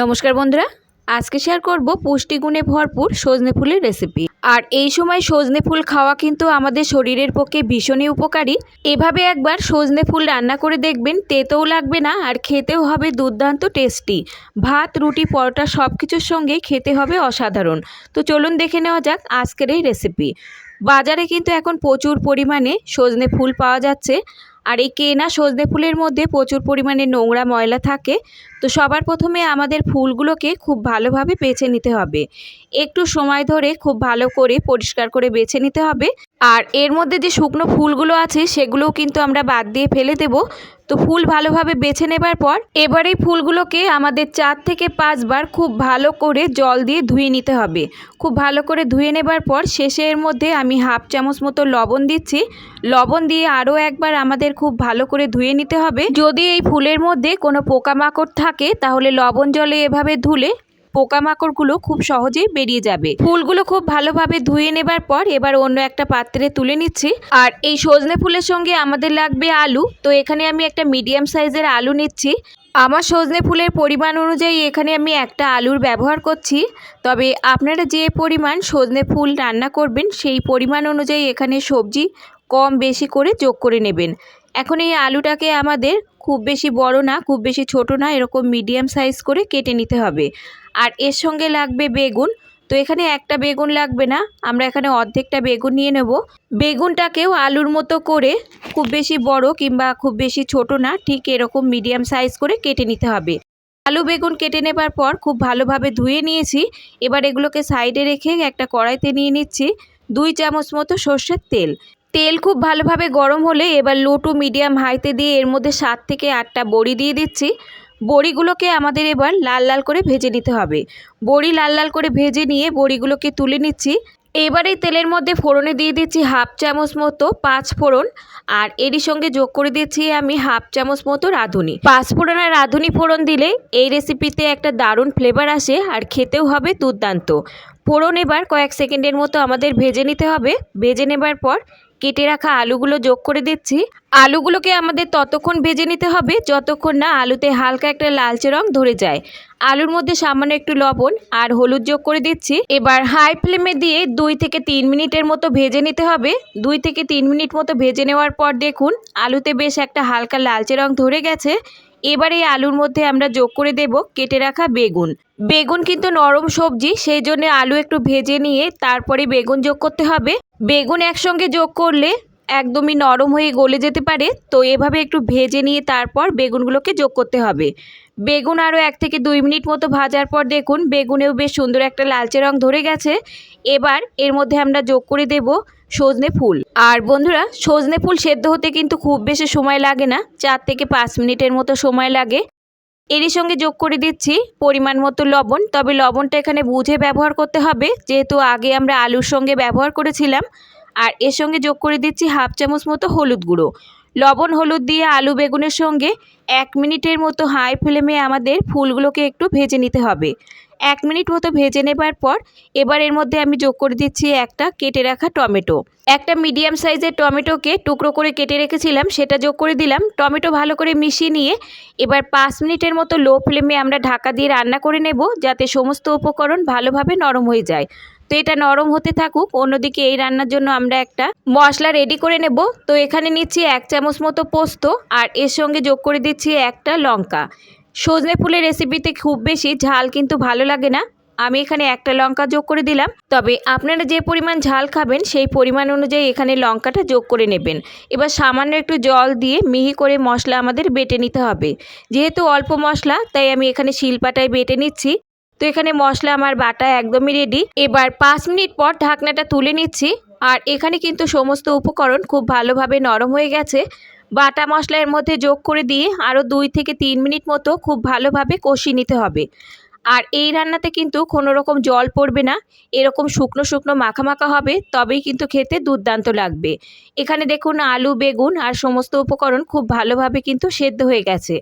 নমস্কার বন্ধুরা, আজকে শেয়ার করব পুষ্টিগুণে ভরপুর সজনে ফুলের রেসিপি আর এই সময় সজনে ফুল খাওয়া কিন্তু আমাদের শরীরের পক্ষে ভীষণই উপকারী। এভাবে একবার সজনে ফুল রান্না করে দেখবেন, তেতেও লাগবে না আর খেতেও হবে দুর্দান্ত টেস্টি ভাত, রুটি, পরোটা সব কিছুর সঙ্গেই খেতে হবে অসাধারণ। তো চলুন দেখে নেওয়া যাক আজকের এই রেসিপি বাজারে কিন্তু এখন প্রচুর পরিমাণে সজনে ফুল পাওয়া যাচ্ছে। আর এই কেনা সজনে ফুলের মধ্যে প্রচুর পরিমাণে নোংরা ময়লা থাকে, তো সবার প্রথমে আমাদের ফুলগুলোকে খুব ভালোভাবে বেছে নিতে হবে। একটু সময় ধরে খুব ভালো করে পরিষ্কার করে বেছে নিতে হবে। আর এর মধ্যে যে শুকনো ফুলগুলো আছে, সেগুলোও কিন্তু আমরা বাদ দিয়ে ফেলে দেব। তো ফুল ভালোভাবে বেছে নেবার পর এবার এই ফুলগুলোকে আমাদের চার থেকে পাঁচবার খুব ভালো করে জল দিয়ে ধুয়ে নিতে হবে। খুব ভালো করে ধুয়ে নেবার পর শেষে এর মধ্যে আমি হাফ চামচ মতো লবণ দিচ্ছি। লবণ দিয়ে আরও একবার আমাদের খুব ভালো করে ধুয়ে নিতে হবে। যদি এই ফুলের মধ্যে কোনো পোকামাকড় থাকে, তাহলে লবণ জলে এভাবে ধুলে পোকামাকড়গুলো খুব সহজেই বেরিয়ে যাবে। ফুলগুলো খুব ভালোভাবে ধুয়ে নেবার পর এবার অন্য একটা পাত্রে তুলে নিচ্ছি। আর এই সজনে ফুলের সঙ্গে আমাদের লাগবে আলু। তো এখানে আমি একটা মিডিয়াম সাইজের আলু নিচ্ছি। আমার সজনে ফুলের পরিমাণ অনুযায়ী এখানে আমি একটা আলুর ব্যবহার করছি। তবে আপনারা যে পরিমাণ সজনে ফুল রান্না করবেন, সেই পরিমাণ অনুযায়ী এখানে সবজি কম বেশি করে যোগ করে নেবেন। এখন এই আলুটাকে আমাদের খুব বেশি বড় না, খুব বেশি ছোট না, এরকম মিডিয়াম সাইজ করে কেটে নিতে হবে। আর এর সঙ্গে লাগবে বেগুন। তো এখানে একটা বেগুন লাগবে না, আমরা এখানে অর্ধেকটা বেগুন নিয়ে নেব। বেগুনটাকেও আলুর মতো করে খুব বেশি বড় কিংবা খুব বেশি ছোট না, ঠিক এরকম মিডিয়াম সাইজ করে কেটে নিতে হবে। আলু বেগুন কেটে নেবার পর খুব ভালোভাবে ধুয়ে নিয়েছি। এবার এগুলোকে সাইডে রেখে একটা কড়াইতে নিয়ে নিচ্ছি দুই চামচ মতো সর্ষের তেল। তেল খুব ভালোভাবে গরম হলে এবার লো টু মিডিয়াম হাইতে দিয়ে এর মধ্যে সাত থেকে আটটা বড়ি দিয়ে দিচ্ছি। বড়িগুলোকে আমাদের এবার লাল লাল করে ভেজে নিতে হবে। বড়ি লাল লাল করে ভেজে নিয়ে বড়িগুলোকে তুলে নিচ্ছি। এবার এই তেলের মধ্যে ফোড়নে দিয়ে দিচ্ছি হাফ চামচ মতো পাঁচ ফোড়ন আর এরই সঙ্গে যোগ করে দিচ্ছি আমি হাফ চামচ মতো রাঁধুনি। পাঁচ ফোড়ন আর রাঁধুনি ফোড়ন দিলে এই রেসিপিতে একটা দারুণ ফ্লেভার আসে আর খেতেও হবে দুর্দান্ত। ফোড়ন এবার কয়েক সেকেন্ডের মতো আমাদের ভেজে নিতে হবে। ভেজে নেবার পর কেটে রাখা আলুগুলো যোগ করে দিচ্ছি। আলুগুলোকে আমাদের ততক্ষণ ভেজে নিতে হবে, যতক্ষণ না আলুতে হালকা একটা লালচে রং ধরে যায়। আলুর মধ্যে সামান্য একটু লবণ আর হলুদ যোগ করে দিচ্ছি। এবার হাই ফ্লেমে দিয়ে দুই থেকে তিন মিনিটের মতো ভেজে নিতে হবে। দুই থেকে তিন মিনিট মতো ভেজে নেওয়ার পর দেখুন, আলুতে বেশ একটা হালকা লালচে রং ধরে গেছে। এবার এই আলুর মধ্যে আমরা যোগ করে দেব কেটে রাখা বেগুন। বেগুন কিন্তু নরম সবজি, সেই জন্য আলু একটু ভেজে নিয়ে তারপরে বেগুন যোগ করতে হবে। বেগুন একসঙ্গে যোগ করলে একদমই নরম হয়ে গলে যেতে পারে, তো এভাবে একটু ভেজে নিয়ে তারপর বেগুনগুলোকে যোগ করতে হবে। বেগুন আরও এক থেকে দুই মিনিট মতো ভাজার পর দেখুন, বেগুনেও বেশ সুন্দর একটা লালচে রং ধরে গেছে। এবার এর মধ্যে আমরা যোগ করে দেব সজনে ফুল। আর বন্ধুরা, সজনে ফুল সেদ্ধ হতে কিন্তু খুব বেশি সময় লাগে না, চার থেকে পাঁচ মিনিটের মতো সময় লাগে। এরই সঙ্গে যোগ করে দিচ্ছি পরিমাণ মতো লবণ, তবে লবণটা এখানে বুঝে ব্যবহার করতে হবে, যেহেতু আগে আমরা আলুর সঙ্গে ব্যবহার করেছিলাম। আর এর সঙ্গে যোগ করে দিচ্ছি হাফ চামচ মতো হলুদ গুঁড়ো। লবণ হলুদ দিয়ে আলু বেগুনের সঙ্গে এক মিনিটের মতো হাই ফ্লেমে আমাদের ফুলগুলোকে একটু ভেজে নিতে হবে। এক মিনিট মতো ভেজে নেবার পর এবার এর মধ্যে আমি যোগ করে দিচ্ছি একটা কেটে রাখা টমেটো। একটা মিডিয়াম সাইজের টমেটোকে টুকরো করে কেটে রেখেছিলাম, সেটা যোগ করে দিলাম। টমেটো ভালো করে মিশিয়ে নিয়ে এবার পাঁচ মিনিটের মতো লো ফ্লেমে আমরা ঢাকা দিয়ে রান্না করে নেব, যাতে সমস্ত উপকরণ ভালোভাবে নরম হয়ে যায়। তো এটা নরম হতে থাকুক, অন্যদিকে এই রান্নার জন্য আমরা একটা মশলা রেডি করে নেব। তো এখানে নিচ্ছি এক চামচ মতো পোস্ত আর এর সঙ্গে যোগ করে দিচ্ছি একটা লঙ্কা। সজনে ফুলের রেসিপিতে খুব বেশি ঝাল কিন্তু ভালো লাগে না। আমি এখানে একটা লঙ্কা যোগ করে দিলাম। তবে আপনারা যে পরিমাণ ঝাল খাবেন, সেই পরিমাণ অনুযায়ী এখানে লঙ্কাটা যোগ করে নেবেন। এবার সামান্য একটু জল দিয়ে মিহি করে মশলা আমাদের বেটে নিতে হবে। যেহেতু অল্প মশলা, তাই আমি এখানে শিলপাটায় বেটে নিচ্ছি। তো এখানে মশলা আমার বাটা একদমই রেডি এবার পাঁচ মিনিট পর ঢাকনাটা তুলে নিচ্ছি। আর এখানে কিন্তু সমস্ত উপকরণ খুব ভালোভাবে নরম হয়ে গেছে। বাটা মশলা এর মধ্যে যোগ করে দিয়ে আরও দুই থেকে তিন মিনিট মতো খুব ভালোভাবে কষিয়ে নিতে হবে। আর এই রান্নাতে কিন্তু কোনো রকম জল পড়বে না, এরকম শুকনো শুকনো মাখা মাখা হবে, তবেই কিন্তু খেতে দুর্দান্ত লাগবে। এখানে দেখুন আলু, বেগুন আর সমস্ত উপকরণ খুব ভালোভাবে কিন্তু সেদ্ধ হয়ে গেছে।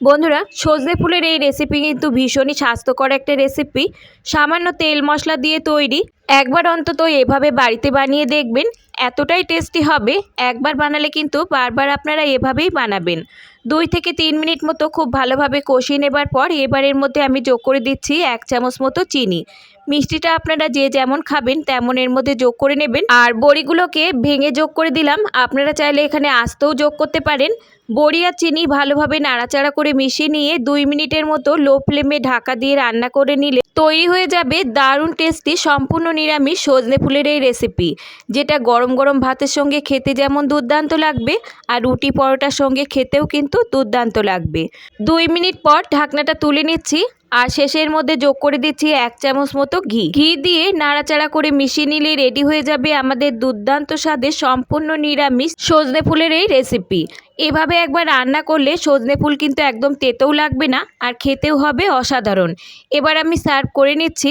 বন্ধুরা, সজনে ফুলের এই রেসিপি কিন্তু ভীষণই স্বাস্থ্যকর একটা রেসিপি সামান্য তেল মশলা দিয়ে তৈরি, একবার অন্তত এভাবে বাড়িতে বানিয়ে দেখবেন, এতটাই টেস্টি হবে। একবার বানালে কিন্তু বারবার আপনারা এভাবেই বানাবেন। দুই থেকে তিন মিনিট মতো খুব ভালোভাবে কষিয়ে নেবার পর এবারের মধ্যে আমি যোগ করে দিচ্ছি এক চামচ মতো চিনি। মিষ্টিটা আপনারা যে যেমন খাবেন, তেমন এর মধ্যে যোগ করে নেবেন। আর বড়িগুলোকে ভেঙে যোগ করে দিলাম। আপনারা চাইলে এখানে আস্তেও যোগ করতে পারেন। বড়ি আর চিনি ভালোভাবে নাড়াচাড়া করে মিশিয়ে নিয়ে দুই মিনিটের মতো লো ফ্লেমে ঢাকা দিয়ে রান্না করে নিলে তৈরি হয়ে যাবে দারুণ টেস্টি সম্পূর্ণ নিরামিষ সজনে ফুলের এই রেসিপি, যেটা গরম গরম ভাতের সঙ্গে খেতে যেমন দুর্দান্ত লাগবে আর রুটি পরোটার সঙ্গে খেতেও কিন্তু দুর্দান্ত লাগবে। দুই মিনিট পর ঢাকনাটা তুলে নিচ্ছি। আর শেষের মধ্যে যোগ করে দিচ্ছি এক চামচ মতো ঘি। ঘি দিয়ে নাড়াচাড়া করে মিশিয়ে নিলে রেডি হয়ে যাবে আমাদের দুর্দান্ত স্বাদের সম্পূর্ণ নিরামিষ সজনে ফুলের এই রেসিপি এভাবে একবার রান্না করলে সজনে ফুল কিন্তু একদম তেতেও লাগবে না আর খেতেও হবে অসাধারণ। এবার আমি সার্ভ করে নিচ্ছি